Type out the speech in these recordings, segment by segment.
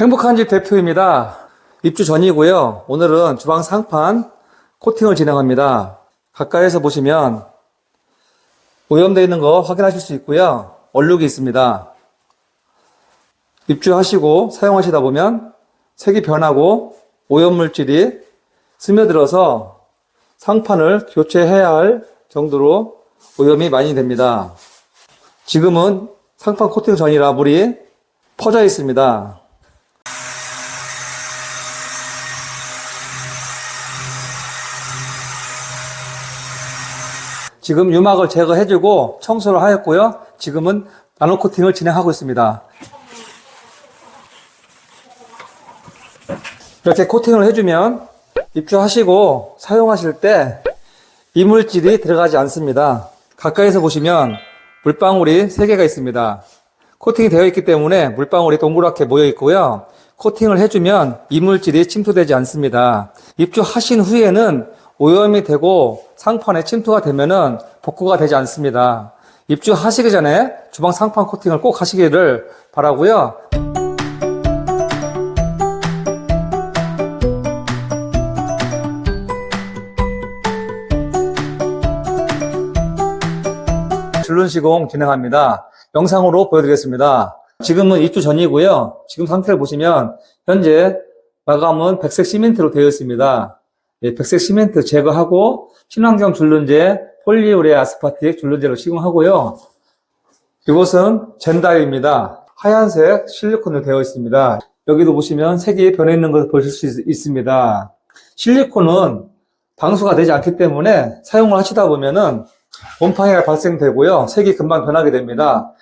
행복한 집 대표입니다. 입주 전이고요. 오늘은 주방 상판 코팅을 진행합니다. 가까이서 보시면 오염되어 있는 거 확인하실 수 있고요. 얼룩이 있습니다. 입주하시고 사용하시다 보면 색이 변하고 오염물질이 스며들어서 상판을 교체해야 할 정도로 오염이 많이 됩니다. 지금은 상판 코팅 전이라 물이 퍼져 있습니다. 지금 유막을 제거해주고 청소를 하였고요. 지금은 나노 코팅을 진행하고 있습니다. 이렇게 코팅을 해주면 입주하시고 사용하실 때 이물질이 들어가지 않습니다. 가까이서 보시면 물방울이 3개가 있습니다. 코팅이 되어 있기 때문에 물방울이 동그랗게 모여 있고요. 코팅을 해주면 이물질이 침투되지 않습니다. 입주하신 후에는 오염이 되고 상판에 침투가 되면은 복구가 되지 않습니다. 입주하시기 전에 주방 상판 코팅을 꼭 하시기를 바라고요. 줄눈 시공 진행합니다. 영상으로 보여드리겠습니다. 지금은 입주 전이고요. 지금 상태를 보시면 현재 마감은 백색 시멘트로 되어 있습니다. 예, 백색 시멘트 제거하고 친환경 줄눈제 폴리우레 아 스파틱 줄눈제로 시공하고요. 이곳은 젠다이입니다. 하얀색 실리콘으로 되어 있습니다. 여기도 보시면 색이 변해 있는 것을 보실 수 있, 있습니다. 실리콘은 방수가 되지 않기 때문에 사용을 하시다 보면은 곰팡이가 발생되고요. 색이 금방 변하게 됩니다.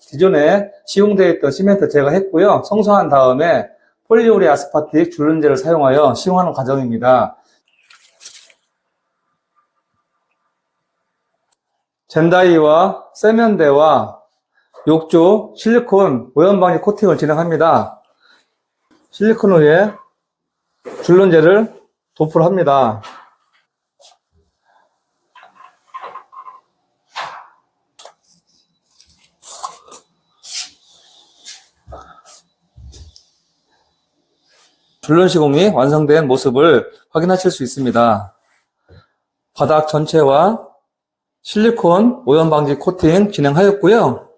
기존에 시공되어 있던 시멘트 제거했고요. 청소한 다음에 폴리우레 아스파틱 줄눈제를 사용하여 시공하는 과정입니다. 젠다이와 세면대와 욕조, 실리콘 오염방지 코팅을 진행합니다. 실리콘 위에 줄눈제를 도포를 합니다. 줄눈 시공이 완성된 모습을 확인하실 수 있습니다. 바닥 전체와 실리콘 오염 방지 코팅 진행하였고요.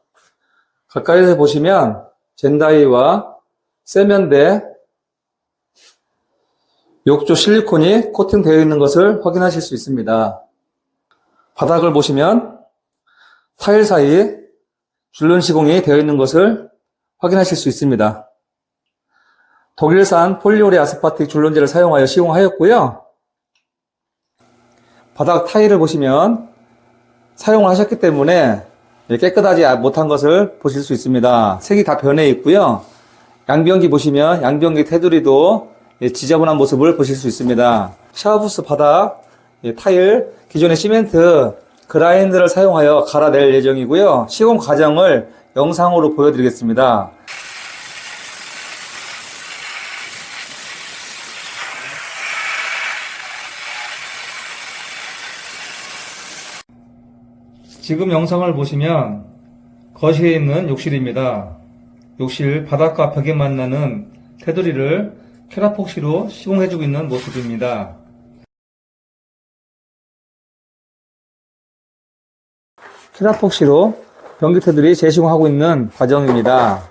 가까이서 보시면 젠다이와 세면대 욕조 실리콘이 코팅되어 있는 것을 확인하실 수 있습니다. 바닥을 보시면 타일 사이 줄눈 시공이 되어 있는 것을 확인하실 수 있습니다. 독일산 폴리오레 아스파틱 줄눈제를 사용하여 시공하였고요. 바닥 타일을 보시면 사용을 하셨기 때문에 깨끗하지 못한 것을 보실 수 있습니다. 색이 다 변해 있고요. 양변기 보시면 양변기 테두리도 지저분한 모습을 보실 수 있습니다. 샤워부스 바닥 타일 기존의 시멘트 그라인드를 사용하여 갈아낼 예정이고요. 시공 과정을 영상으로 보여드리겠습니다. 지금 영상을 보시면 거실에 있는 욕실입니다. 욕실 바닥과 벽에 만나는 테두리를 캐라폭시로 시공해주고 있는 모습입니다. 캐라폭시로 변기 테두리 재시공하고 있는 과정입니다.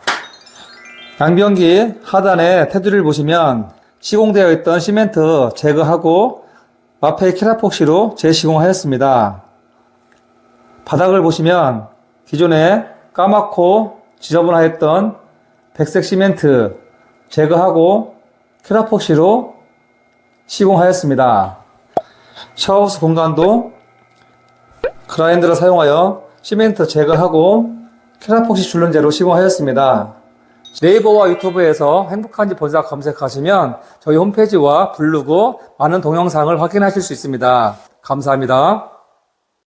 양변기 하단에 테두리를 보시면 시공되어 있던 시멘트 제거하고 앞에 캐라폭시로 재시공하였습니다. 바닥을 보시면 기존에 까맣고 지저분하였던 백색 시멘트 제거하고 캐라폭시로 시공하였습니다. 샤워부스 공간도 그라인더를 사용하여 시멘트 제거하고 캐라폭시 줄눈제로 시공하였습니다. 네이버와 유튜브에서 행복한지 본사 검색하시면 저희 홈페이지와 블로그 많은 동영상을 확인하실 수 있습니다. 감사합니다.